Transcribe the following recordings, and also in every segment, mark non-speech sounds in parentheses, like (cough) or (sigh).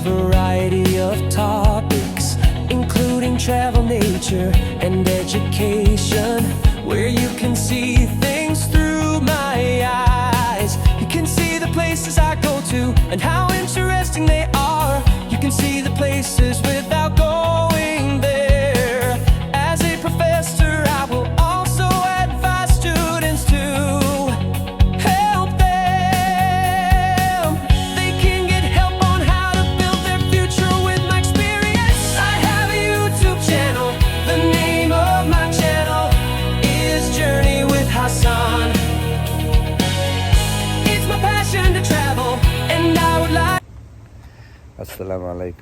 variety of topics, including travel, nature, and education, where you can see things through my eyes. You can see the places I go to and how interesting they are. You can see the places without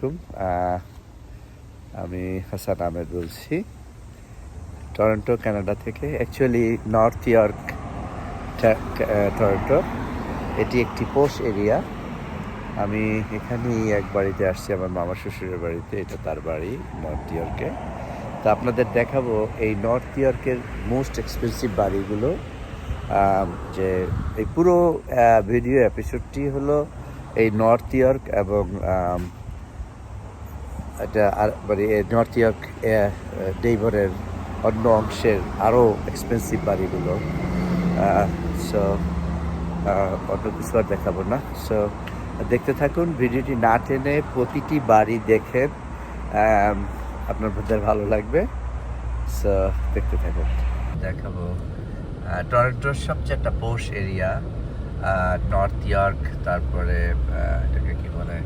আলাইকুম। আমি হাসান আহমেদ বলছি। Toronto, Canada থেকে। Actually north York Toronto এটি একটি পোষ area. আমি এখানেই এক বাড়িতে আসছি, আমার মামা শ্বশুরের বাড়িতে। এটা তার বাড়ি নর্থ ইয়র্কে তো আপনাদের দেখাবো এই নর্থ ইয়র্কের মোস্ট এক্সপেন্সিভ বাড়িগুলো। যে এই পুরো ভিডিও এপিসোডটি হলো এই নর্থ ইয়র্ক এবং এটা আর নর্থ ইয়র্ক ডেইভরের অন্য অংশের আরও এক্সপেন্সিভ বাড়িগুলো। সো অন্য কিছু আর দেখাবো না। সো দেখতে থাকুন ভিডিওটি না টেনে প্রতিটি বাড়ি আম, আপনার বোধহয় ভালো লাগবে। সো দেখতে থাকুন। দেখাবো টরেন্টোর সবচেয়ে একটা পোষ এরিয়া নর্থ ইয়র্ক তারপরে এটাকে কি বলে?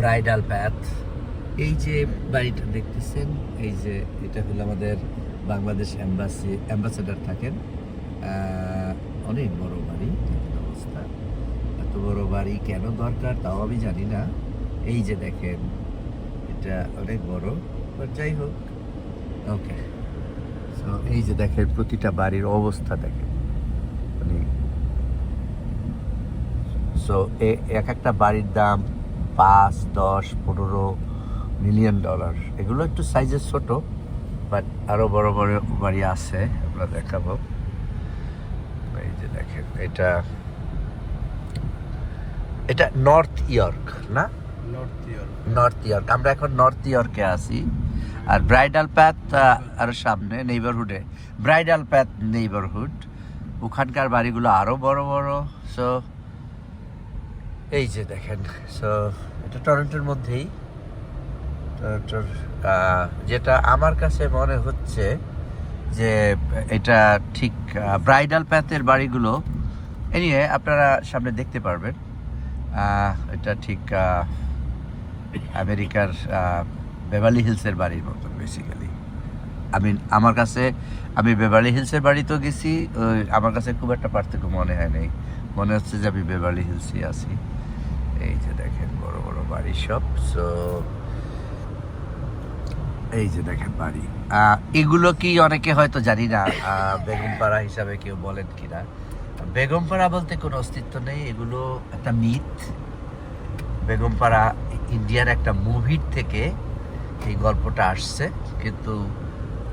ব্রাইডাল প্যাথ এই যে বাড়িটা দেখতেছেন, এই যে এটা হলো আমাদের বাংলাদেশ এম্বাসি অ্যাম্বাসেডার থাকেন। অনেক বড় বাড়ি অবস্থা। এত বড় বাড়ি কেন দরকার তাও আমি জানি না। এই যে দেখেন, এটা অনেক বড় যাই হোক। ওকে সো এই যে দেখেন, প্রতিটা বাড়ির অবস্থা দেখেন। মানে সো এক একটা বাড়ির দাম পাঁচ দশ পনেরো মিলিয়ন ডলার। এগুলো একটু সাইজের ছোট বাট আরও বড় বড় বাড়ি আছে আমরা দেখাবো। এই যে দেখেন এটা এটা নর্থ ইয়র্ক না? North York. আমরা এখন নর্থ ইয়র্কে আছি। আর ব্রাইডাল প্যাথ আর সামনে নেইবারহুডে ব্রাইডাল প্যাথ নেইবারহুড ওখানকার বাড়িগুলো আরও বড় বড় সো এই যে দেখেন সো এটা টরন্টোর মধ্যেই। টরন্টোর যেটা আমার কাছে মনে হচ্ছে যে এটা ঠিক ব্রাইডাল প্যাথের বাড়িগুলো। এ নিয়ে আপনারা সামনে দেখতে পারবেন। এটা ঠিক আমেরিকার বেভালি হিলসের বাড়ির মতন বেসিক্যালি আমি আমার কাছে, আমি বেভালি হিলসের বাড়িতেও গেছি, ওই আমার কাছে খুব একটা পার্থক্য মনে হয় নাই। মনে হচ্ছে যে আমি বেভালি হিলসই আছি। এই যে দেখেন। বড় সব সো এই যে দেখেন বাড়ি। এগুলো কি অনেকে হয়তো জানি না বেগমপাড়া হিসাবে কেউ বলেন কিনা। বেগমপাড়া বলতে কোনো অস্তিত্ব নেই, এগুলো একটা মিথ। বেগমপাড়া ইন্ডিয়ার একটা মুভির থেকে এই গল্পটা আসছে, কিন্তু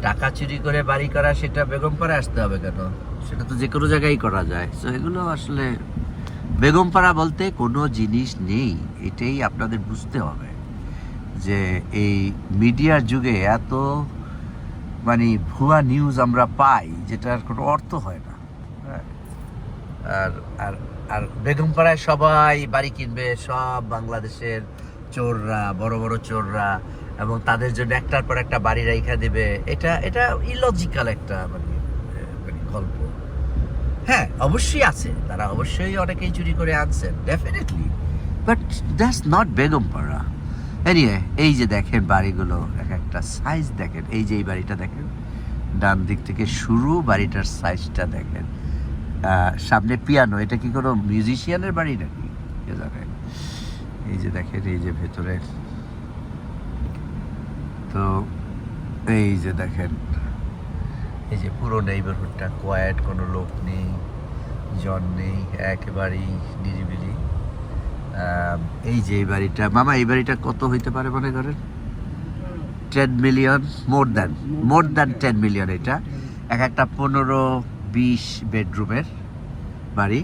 টাকা চুরি করে বাড়ি করা, সেটা বেগমপাড়া আসতে হবে কেন? সেটা তো যে কোনো জায়গায় করা যায়। তো এগুলো আসলে বেগমপাড়া বলতে কোনো জিনিস নেই, এটাই আপনাদের বুঝতে হবে যে এই মিডিয়ার যুগে এত মানে ভুয়া নিউজ আমরা পাই, যেটার কোনো অর্থ হয় না। হ্যাঁ। আর আর আর বেগমপাড়ায় সবাই বাড়ি কিনবে, সব বাংলাদেশের চোররা, বড় বড় চোররা, এবং তাদের জন্য একটার পর একটা বাড়ি রাইখা দেবে, এটা এটা ইলজিক্যাল একটা মানে মানে গল্প। হ্যাঁ অবশ্যই আছে। তারা অবশ্যই অনেকেই চুরি করে আনছেন definitely but that's not Begumpara এনিয়ে এই যে দেখেন বাড়িগুলো, এক একটা সাইজ দেখেন। এই যে এই বাড়িটা দেখেন, ডান দিক থেকে শুরু বাড়িটার সাইজটা দেখেন। সামনে পিয়ানো এটা কি কোনো মিউজিশিয়ানের বাড়ি নাকি? কে জানে। এই যে দেখেন, এই যে ভেতরে তো, এই যে দেখেন এই যে পুরো নেইবারহুডটা কোয়াইট কোনো লোক নেই, জন নেই, একেবারেই নিরিবিলি। এই যে এই বাড়িটা, মামা, এই বাড়িটা কত হইতে পারে মনে করেন? Ten million more than more than ten million এটা। এক একটা পনেরো, বিশ বেডরুমের বাড়ি।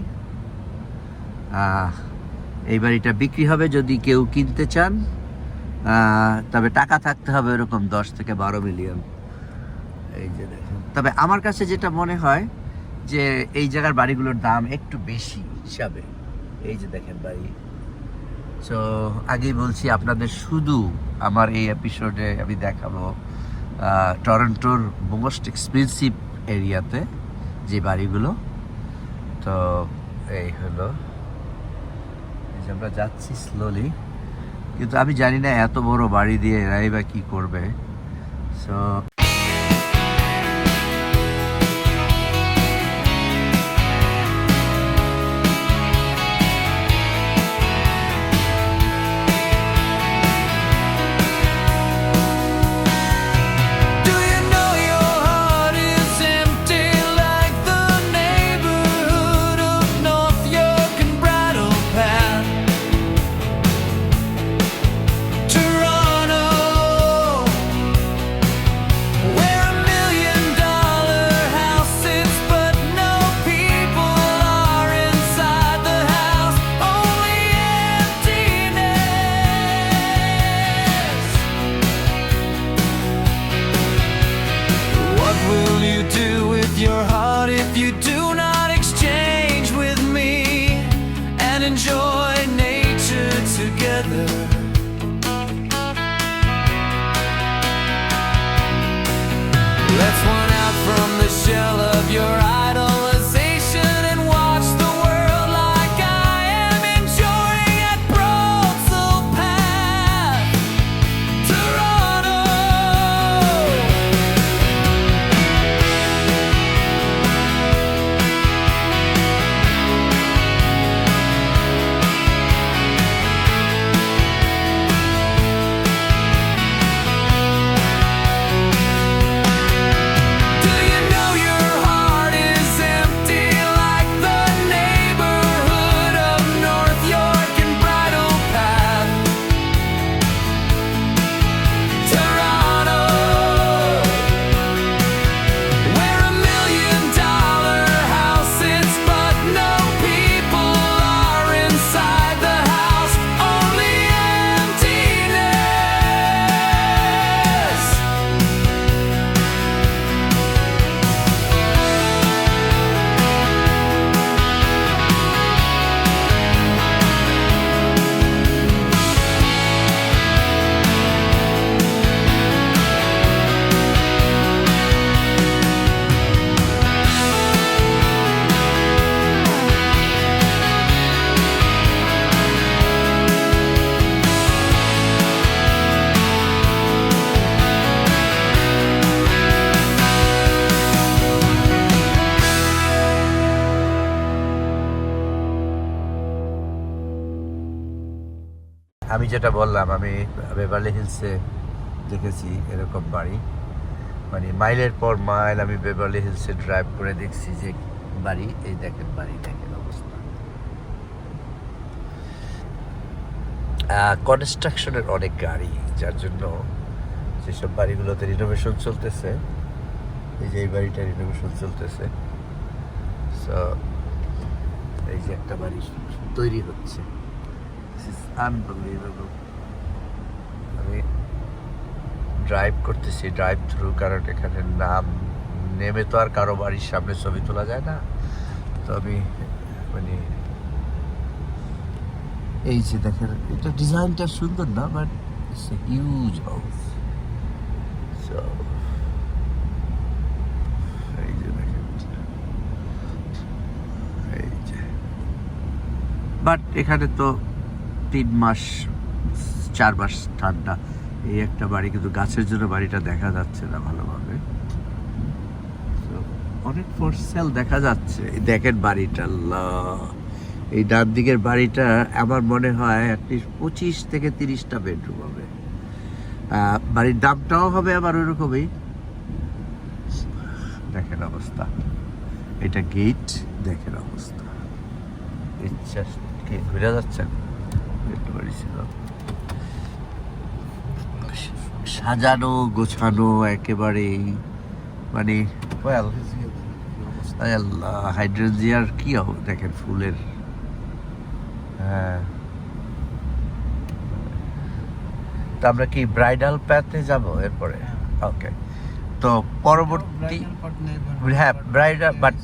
এই বাড়িটা বিক্রি হবে যদি কেউ কিনতে চান। তবে টাকা থাকতে হবে এরকম দশ থেকে বারো মিলিয়ন এই যে দেখেন। তবে আমার কাছে যেটা মনে হয় যে এই জায়গার বাড়িগুলোর দাম একটু বেশি হিসাবে। এই যে দেখেন বাড়ি সো আগেই বলছি আপনাদের শুধু আমার এই এপিসোডে আমি দেখাবো টরন্টোর মোস্ট এক্সপেন্সিভ এরিয়াতে যে বাড়িগুলো। তো এই হলো। এই যে আমরা যাচ্ছি স্লোলি কিন্তু আমি জানি না এত বড় বাড়ি দিয়ে এরাই বা কি করবে। সো যেটা বললাম, আমি বেভারলি হিলসে দেখেছি এরকম বাড়ি। মানে মাইলের পর মাইল আমি বেভারলি হিলসে ড্রাইভ করে দেখছি যে বাড়ি, এই দেখেন বাড়ি, দেখেন অবস্থা। কনস্ট্রাকশনের অনেক গাড়ি, যার জন্য যেসব বাড়িগুলোতে রিনোভেশন চলতেছে, এই যে এই বাড়িটা রিনোভেশন চলতেছে। সো এই যে একটা বাড়ি তৈরি হচ্ছে। Unbelievable. আমি ড্রাইভ করতেছি ড্রাইভ থ্রু কারণ এখানে নাম, নেমে তো আর কারও বাড়ির সামনে ছবি তোলা যায় না। তো আমি মানে এই যে দেখেন, এটা ডিজাইনটা সুন্দর না but it's a huge house এই যে দেখেন, এই যে। বাট এখানে তো তিন মাস, চার মাস ঠান্ডা। এই একটা বাড়ি কিন্তু গাছের জন্য বাড়িটা দেখা যাচ্ছে না ভালোভাবে। অনেক ফর সেল দেখা যাচ্ছে। দেখেন বাড়িটা, আল্লাহ। এই ডান দিকের বাড়িটা আমার মনে হয় অ্যাটলিস্ট পঁচিশ থেকে তিরিশটা বেডরুম হবে। বাড়ির দামটাও হবে আবার ওইরকমই। দেখেন অবস্থা। এটা গেট দেখেন অবস্থা। ইচ্ছা ঘুরে যাচ্ছেন একটা বাড়ি সাজানো গোছানো একেবারেই মানে ওয়েল আল্লাহ হাইড্রোজিয়ার কি হবে দেখেন ফুলের হ্যাঁ। তো আমরা কি ব্রাইডাল প্যাথে যাব এরপরে? ওকে তো পরবর্তী হ্যাঁ ব্রাইডাল বাট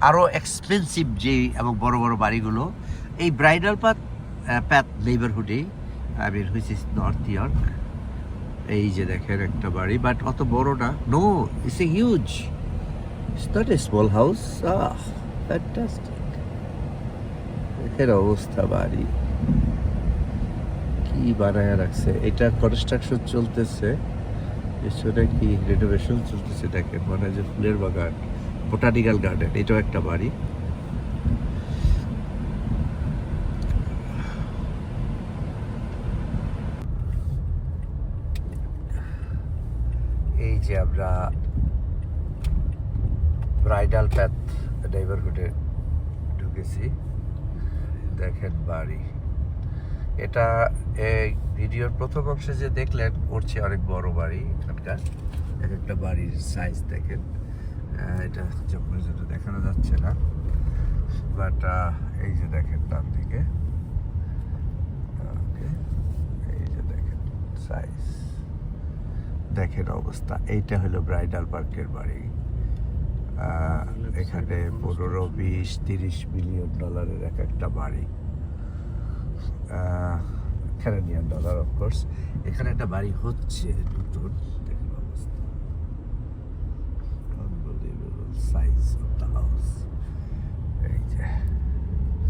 আরও এক্সপেন্সিভ যে এবং বড় বড় বাড়িগুলো এই bridal path path নেইবারহুডেই I mean which is North York এই যে দেখেন একটা বাড়ি বাট অত বড় না no it's a huge it's not a small house দেখেন অবস্থা বাড়ি। কি বানায় রাখছে? এটা কনস্ট্রাকশন চলতেছে, পেছনে কি রেনোভেশন চলতেছে দেখেন মানে যে ফুলের বাগান বোটানিক্যাল গার্ডেন এটাও একটা বাড়ি এই যে আমরা ব্রাইডাল প্যাথ নেইবারহুডে ঢুকেছি। দেখেন বাড়ি। এটা এই ভিডিওর প্রথম অংশে যে দেখলেন চেয়ে অনেক বড় বাড়ি এখানকার। এক একটা বাড়ির সাইজ দেখেন। এটা জঙ্গলের জন্য দেখানো যাচ্ছে না। বাট এই যে দেখেন ডান দিকে। এই যে দেখেন সাইজ দেখেন অবস্থা। এইটা হলো ব্রাইডাল পার্কের বাড়ি। এখানে পনেরো বিশ তিরিশ মিলিয়ন ডলারের এক একটা বাড়ি। ক্যানাডিয়ান ডলার অফকোর্স এখানে একটা বাড়ি হচ্ছে নতুন দেখুন অবস্থা। সাইজ অফ দ্য হাউস এই যে।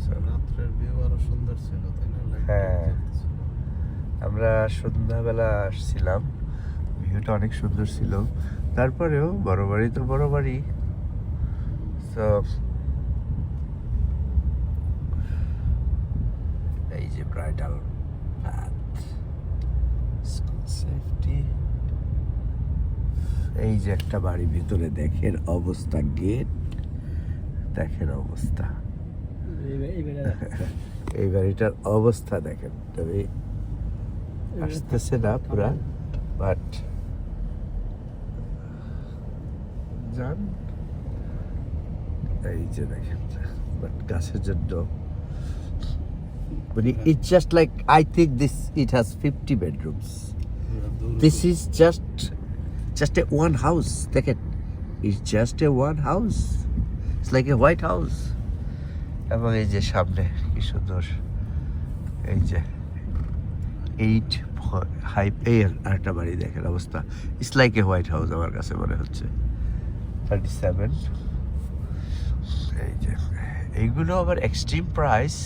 So, রাত্রের ভিউ আরও সুন্দর ছিল তাই না? হ্যাঁ। আমরা সন্ধ্যাবেলা আসছিলাম। ভিউটা অনেক সুন্দর ছিল। তারপরেও বড় বাড়ি তো বড় বাড়ি এই যে ব্রাইডাল সেফটি এই যে একটা বাড়ি ভিতরে দেখেন অবস্থা গেট দেখেন অবস্থা। এই বাড়িটার অবস্থা দেখেন। তবে আসতেছে না পুরা বাট যান। এই যে দেখেন বাট গাছের জন্য মানে just like I think this it has fifty bedrooms পুরো দূর দিস দূর। Is just just a one house দেখেন it's just a one house it's like a White House এবং এই যে সামনে, কি সুন্দর, এই যে এইট হাই এই আরেকটা বাড়ি দেখেন অবস্থা it's like a White House আমার কাছে মনে হচ্ছে। থার্টি সেভেন এই যে, এইগুলো আবার এক্সট্রিম প্রাইস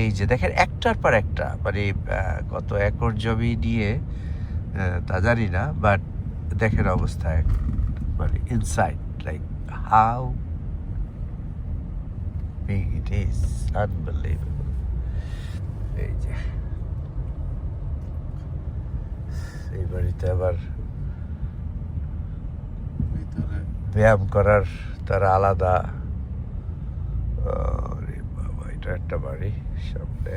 এই যে, দেখেন একটার পর একটা মানে কত একর জমি নিয়ে তা জানি না বাট দেখেন অবস্থায় মানে inside like how big it is, unbelievable এই যে, এই বাড়িতে আবার ব্যায়াম করার তারা আলাদা বাবা, এটা একটা বাড়ি সামনে।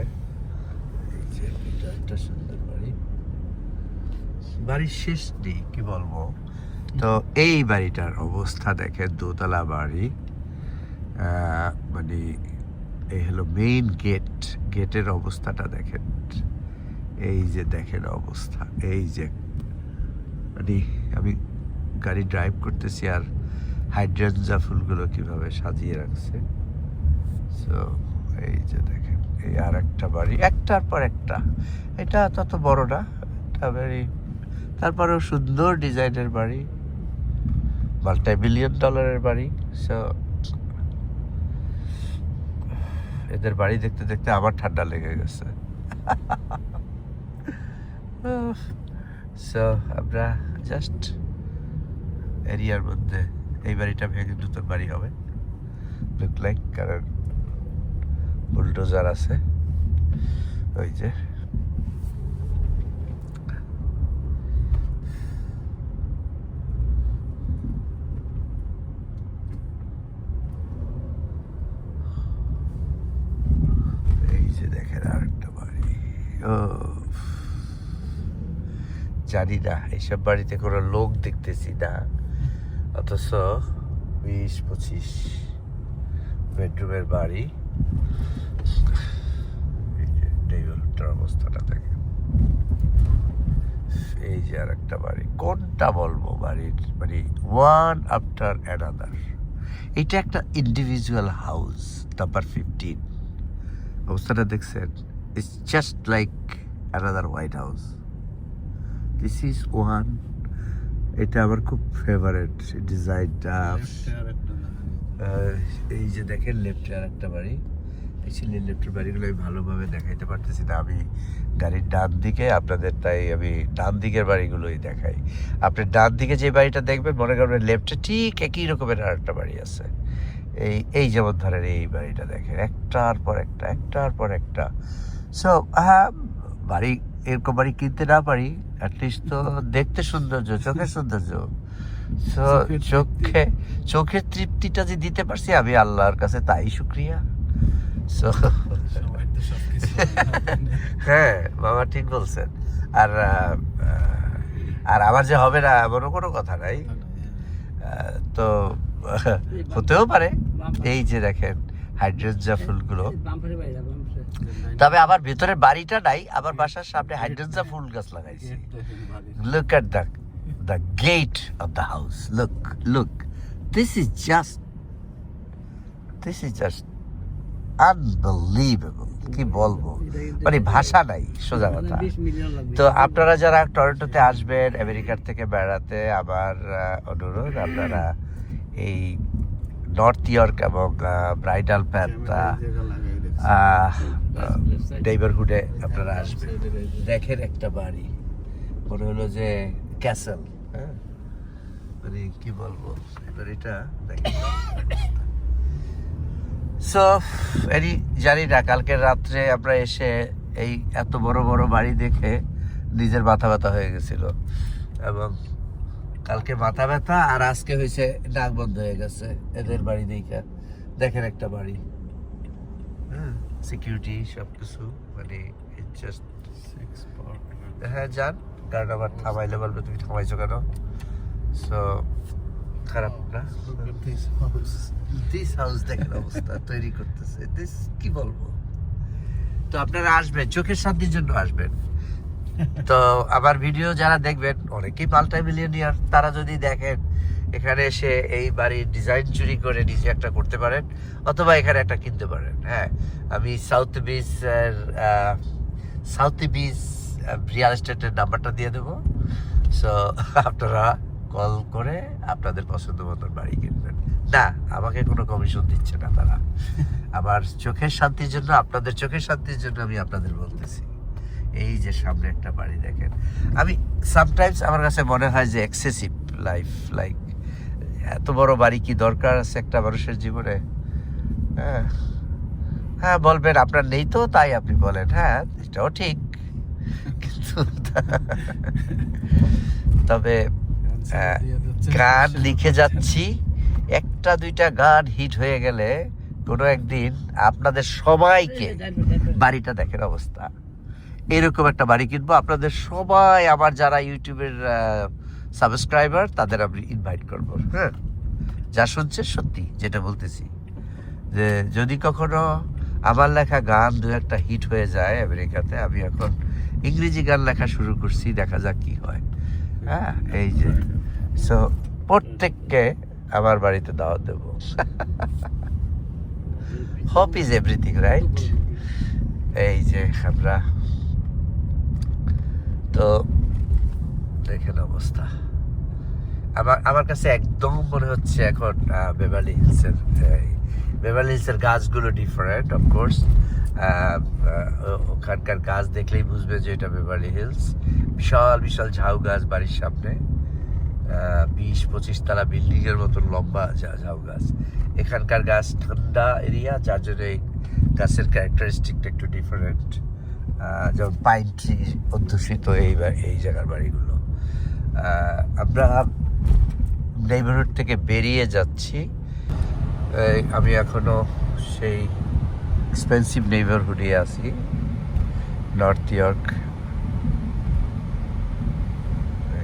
এই যে এটা একটা সুন্দর বাড়ি। বাড়ির শেষ নেই কি বলব? তো এই বাড়িটার অবস্থা দেখেন, দোতলা বাড়ি। মানে এই হলো মেইন গেট গেটের অবস্থাটা দেখেন। এই যে দেখেন অবস্থা, এই যে। মানে আমি গাড়ি ড্রাইভ করতেছি আর হাইড্রেঞ্জা ফুলগুলো কীভাবে সাজিয়ে রাখছে। সো এই যে দেখেন, এই আর একটা বাড়ি, একটার পর একটা। এটা তত বড় না, এটা ভেরি তারপরেও সুন্দর ডিজাইনের বাড়ি মাল্টি বিলিয়ন ডলারের বাড়ি। সো এদের বাড়ি দেখতে দেখতে আমার ঠান্ডা লেগে গেছে। (laughs) সো আমরা জাস্ট এরিয়ার মধ্যে এই বাড়িটা ভেঙে নতুন বাড়ি হবে। লুক লাইক কারণ বুলডোজার আছে। ওই যে। জানি না, এইসব বাড়িতে কোনো লোক দেখতেছি না। অথচ বিশ পঁচিশ বেডরুমের বাড়ি। ডেভেলপটার অবস্থাটা দেখেন। এই যে আর একটা বাড়ি। কোনটা বলব বাড়ির? মানে ওয়ান আফটার অ্যানাদার এটা একটা ইন্ডিভিজুয়াল হাউস নাম্বার ফিফটিন অবস্থাটা দেখছেন? It's just like another White House this is one এটা আমার খুব ফেভারেট ডিজাইনটা। এই যে দেখেন লেফটে আর একটা বাড়ি অ্যাকচুয়ালি লেফটের বাড়িগুলো আমি ভালোভাবে দেখাইতে পারতেছি না। আমি গাড়ির ডান দিকে, আপনাদের তাই আমি ডান দিকের বাড়িগুলোই দেখাই। আপনি ডান দিকে যে বাড়িটা দেখবেন, মনে করবেন লেফটে ঠিক একই রকমের আর একটা বাড়ি আছে। এই এই যেমন ধরেন এই বাড়িটা দেখেন, একটার পর একটা, একটার পর একটা। সো হ্যাঁ বাড়ি এরকম বাড়ি কিনতে না পারি অ্যাটলিস্ট তো দেখতে সৌন্দর্য চোখের সৌন্দর্য। সো চোখে চোখের তৃপ্তিটা যে দিতে পারছি আমি আল্লাহর কাছে তাই শুক্রিয়া। সো (laughs) হ্যাঁ বাবা ঠিক বলছেন। আর আর আমার যে হবে না এমনও কোনো কথা নাই। তো হতেও পারে। এই যে দেখেন হাইড্রোজা ফুলগুলো। তবে আমার ভেতরে বাড়িটা নাই আবার বাসার সামনে হাইড্রোজা ফুল গাছ লাগাইছি। Look at the the gate of the house. Look look. This is just this is just unbelievable. কি বলব? মানে ভাষা নাই সোজা কথা। তো আপনারা যারা টরন্টোতে আসবেন আমেরিকার থেকে বেড়াতে আহ, অনুরোধ আপনারা এই নর্থ ইয়র্ক এবং ব্রাইডাল প্যাথ নেইবারহুডে আপনারা আসবেন। দেখেন একটা বাড়ি, মনে হলো যে ক্যাসেল হ্যাঁ? মানে কি বলব এবার এটা দেখেন। সো এরই জানি না, কালকে রাত্রে আমরা এসে এই এত বড় বড় বাড়ি দেখে নিজের মাথা ব্যথা হয়ে গেছিল। এবং কালকে মাথা ব্যথা আর আজকে হয়েছে নাক বন্ধ হয়ে গেছে, এদের বাড়ি দেখে। দেখেন একটা বাড়ি। সিকিউরিটি সব কিছু মানে জাস্ট হ্যাঁ যান কারণ আবার থামাইলে বলবে তুমি থামাইছো কেন? সো খারাপ না? দিস হাউস দেখেন অবস্থা তৈরি করতেছে। দিস কি বলব? তো আপনারা আসবেন চোখের শান্তির জন্য আসবেন। (laughs) তো আমার ভিডিও যারা দেখবেন অনেকেই পাল্টাই মিলিয়নিয়ার তারা যদি দেখেন এখানে এসে এই বাড়ির ডিজাইন চুরি করে নিজে একটা করতে পারেন, অথবা এখানে একটা কিনতে পারেন হ্যাঁ। আমি South Beach South Beach real এস্টেটের নাম্বারটা দিয়ে দেবো। সো আপনারা কল করে আপনাদের পছন্দ মতন বাড়ি কিনবেন। না, আমাকে কোনো কমিশন দিচ্ছে না তারা। আমার চোখের শান্তির জন্য, আপনাদের চোখের শান্তির জন্য আমি আপনাদের বলতেছি। এই যে সামনে একটা বাড়ি দেখেন। আমি সামটাইমস আমার কাছে মনে হয় যে এক্সেসিভ লাইফ লাইক এত বড় বাড়ি কি দরকার আছে একটা মানুষের জীবনে? হ্যাঁ। হ্যাঁ বলবেন আপনার নেই তো তাই আপনি বলেন। হ্যাঁ এটাও ঠিক। কিন্তু তবে হ্যাঁ, গান লিখে যাচ্ছি। একটা দুইটা গান হিট হয়ে গেলে কোনো একদিন আপনাদের সবাইকে বাড়িটা দেখেন অবস্থা। এরকম একটা বাড়ি কিনবো। আপনাদের সবাই আমার যারা ইউটিউবের সাবস্ক্রাইবার তাদের আমি ইনভাইট করব। হ্যাঁ। যা শুনছে সত্যি, যেটা বলতেছি। যে যদি কখনো আমার লেখা গান দু একটা হিট হয়ে যায় আমেরিকাতে, আমি এখন ইংরেজি গান লেখা শুরু করছি, দেখা যাক কি হয়। হ্যাঁ এই যে। সো প্রত্যেককে আমার বাড়িতে দাওয়াত দেবো। হোপ ইজ এভরিথিং রাইট এই যে আমরা। তো দেখেন অবস্থা। আমার আমার কাছে একদম মনে হচ্ছে এখন বেভালি হিলসের বেভালি হিলসের গাছগুলো ডিফারেন্ট অফকোর্স ওখানকার গাছ দেখলেই বুঝবে যে এটা বেভালি হিলস বিশাল বিশাল ঝাউ গাছ বাড়ির সামনে। বিশ, পঁচিশ তলা বিল্ডিং এর মতন লম্বা ঝাউ গাছ। এখানকার গাছ ঠান্ডা এরিয়া যার জন্য এই গাছের ক্যারেক্টারিস্টিকটা একটু ডিফারেন্ট যেমন পাইন ট্রি অধ্যুষিত এই এই জায়গার বাড়িগুলো। আমরা নেইবারহুড থেকে বেরিয়ে যাচ্ছি। আমি এখনও সেই এক্সপেন্সিভ নেইবারহুডে আছি নর্থ ইয়র্ক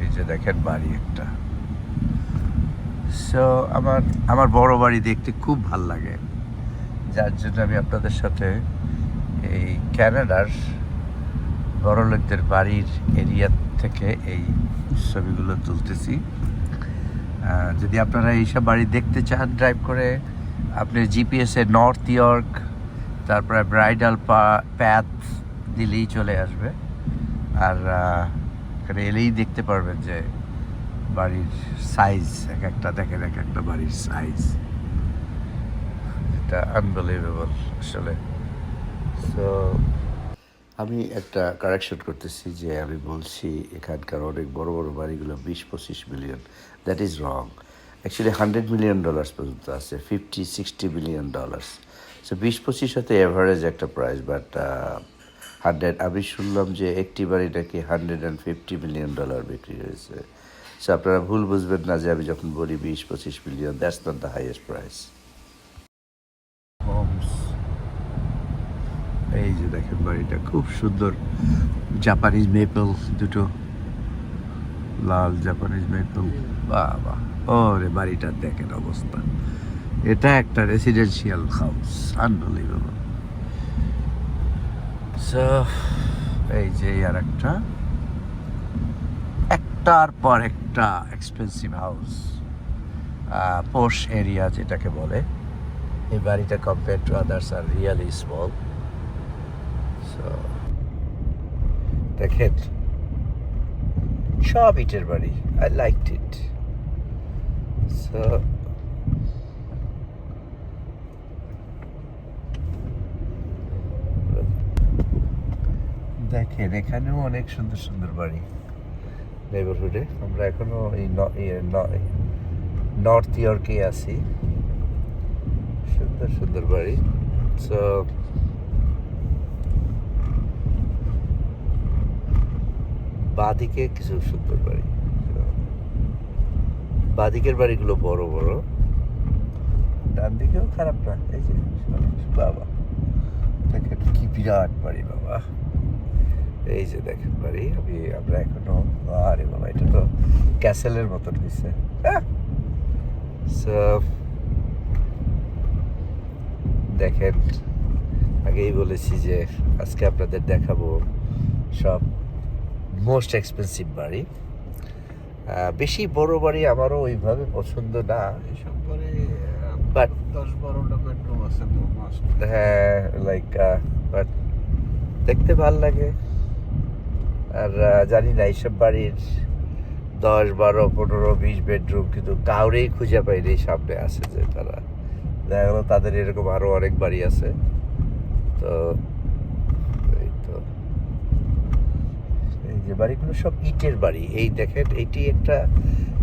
এই যে দেখেন বাড়ি একটা। সো আমার আমার বড় বাড়ি দেখতে খুব ভালো লাগে। যার জন্য আমি আপনাদের সাথে এই ক্যানাডার বড় লোকদের বাড়ির এরিয়া থেকে এই ছবিগুলো তুলতেছি। যদি আপনারা এইসব বাড়ি দেখতে চান ড্রাইভ করে আপনি জিপিএসে নর্থ ইয়র্ক তারপরে ব্রাইডাল প্যাথ দিলেই চলে আসবে। আর এখানে এলেই দেখতে পারবেন যে বাড়ির সাইজ এক একটা দেখেন, এক একটা বাড়ির সাইজ এটা আনবিলিভেবল আসলে। সো আমি একটা কারেকশন করতেছি যে আমি বলছি, এখানকার অনেক বড় বড় বাড়িগুলো বিশ পঁচিশ million that is wrong actually hundred million dollars পর্যন্ত আছে fifty sixty million dollars so বিশ পঁচিশ হতে অ্যাভারেজ একটা প্রাইস বাট হান্ড্রেড আমি শুনলাম যে একটি বাড়ি নাকি hundred and fifty million dollar বিক্রি হয়েছে। সো আপনারা ভুল বুঝবেন না যে আমি যখন বলি বিশ পঁচিশ million that's not the highest price এই যে দেখেন বাড়িটা, খুব সুন্দর। জাপানিজ মেপল দুটো। লাল জাপানিজ মেপল বাহ ওরে বাড়িটা দেখেন অবস্থা। এটা একটা রেসিডেন্সিয়াল হাউস আনবিলিভেবল সো এই যে আর একটা একটার পর একটা এক্সপেন্সিভ হাউস পোশ এরিয়া যেটাকে বলে। এই বাড়িটা compare to others are really small so দেখেন, সব ইটের বাড়ি আই লাইক ইট সো দেখেন, এখানেও অনেক সুন্দর সুন্দর বাড়ি। নেইবারহুডে আমরা এখনও এই নর্থ ইয়র্কে আছি। সুন্দর সুন্দর বাড়ি। সো বাদিকে কিছু সুন্দর বাড়ি। বাদিকের বাড়িগুলো বড় বড়। ডান দিকেও খারাপ না, এই যে, বাবা, দেখেন কি বিরাট বাড়ি, বাবা। এই যে দেখেন বাড়ি, আমি, আমরা এখনও, আরে বাবা, এটা তো ক্যাসেলের মতন হয়েছে দেখেন, আগেই বলেছি যে আজকে আপনাদের দেখাবো সব মোস্ট এক্সপেন্সিভ বাড়ি। বেশি বড় বাড়ি আমারও ওইভাবে পছন্দ না। But- দশ বারোটা বেডরুম আছে হ্যাঁ লাইক বাট দেখতে ভালো লাগে। আর জানি না এইসব বাড়ির দশ বারো পনেরো বিশ বেডরুম কিন্তু কাউরেই খুঁজে পাইনি সামনে আছে যে তারা। দেখা গেলো তাদের এরকম আরও অনেক বাড়ি আছে। তো এই তো এই যে বাড়িগুলো সব ইটের বাড়ি। এই দেখেন, এটি একটা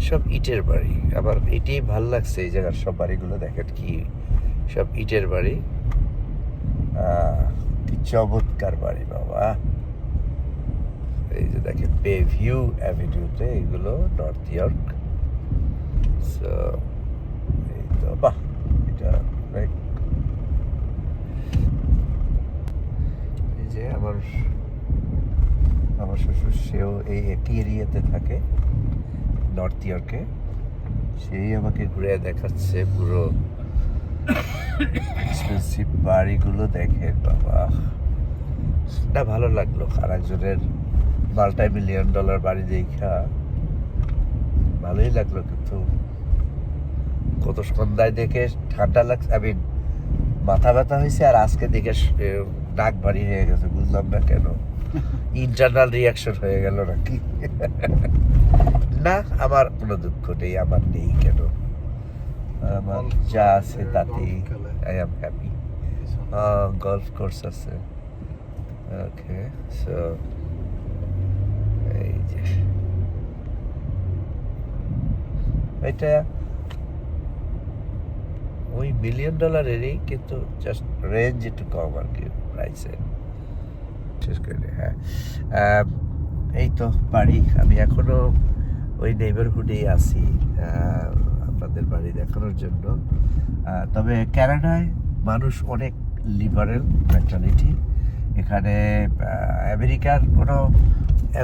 সব ইটের বাড়ি। আবার এটি ভালো লাগছে এই জায়গার সব বাড়িগুলো, দেখেন কি সব ইটের বাড়ি। চমৎকার বাড়ি বাবা। এই যে দেখেন বে ভিউ অ্যাভিনিউতে এগুলো নর্থ ইয়র্ক সো এই তো, বাহ, এটা এই যে আমার আমার শ্বশুর, সেও এই একই এরিয়াতে থাকে নর্থ ইয়র্কে সেই আমাকে ঘুরে দেখাচ্ছে পুরো এক্সপেন্সিভ বাড়িগুলো দেখে। বাবা, সেটা ভালো লাগল। আর একজনের মিলিয়ন ডলার বাড়ি দেখা, ভালোই লাগল কিন্তু। কত সন্ধ্যায় দেখে ঠান্ডা লাগছে আমি মাথা ব্যথা হয়েছে আর আজকে দেখে নাক ভারী হয়ে গেছে, বুঝলাম না কেন। ইন্টারনাল রিয়াকশন হয়ে গেল নাকি? না, আমার কোনো দুঃখ নেই, আমার নেই কেন? আমার যা আছে তাতেই I am happy golf course আছে। ওকে সো এই যে। এটা ওই মিলিয়ন ডলারেরই কিন্তু জাস্ট রেঞ্জ একটু কম আর কি প্রাইসে শেষ করে হ্যাঁ। এই তো বাড়ি, আমি এখনও ওই নেইবারহুডেই আছি আপনাদের বাড়ি দেখানোর জন্য। তবে ক্যানাডায় মানুষ অনেক লিবারেল মেন্টালিটি এখানে আমেরিকার কোনো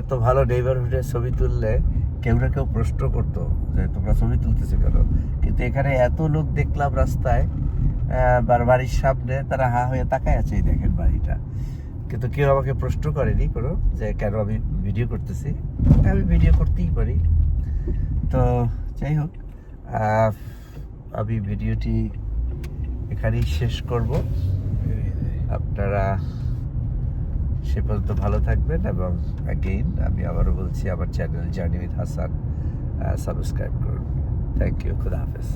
এত ভালো নেইবারহুডের ছবি তুললে কেউ না কেউ প্রশ্ন করতো যে, তোমরা ছবি তুলতেছো কেন? কিন্তু এখানে এত লোক দেখলাম রাস্তায় বাড়ির সামনে, তারা হা হয়ে তাকায় আছে, এই দেখেন বাড়িটা। কিন্তু কেউ আমাকে প্রশ্ন করেনি কোনো যে কেন আমি ভিডিও করতেছি। আমি ভিডিও করতেই পারি। তো যাই হোক আমি ভিডিওটি এখানেই শেষ করব। আপনারা সে পর্যন্ত ভালো থাকবেন এবং অ্যাগেইন আমি আবারও বলছি, আমার channel Journey with Hasan subscribe করুন। থ্যাংক ইউ খুদা হাফেজ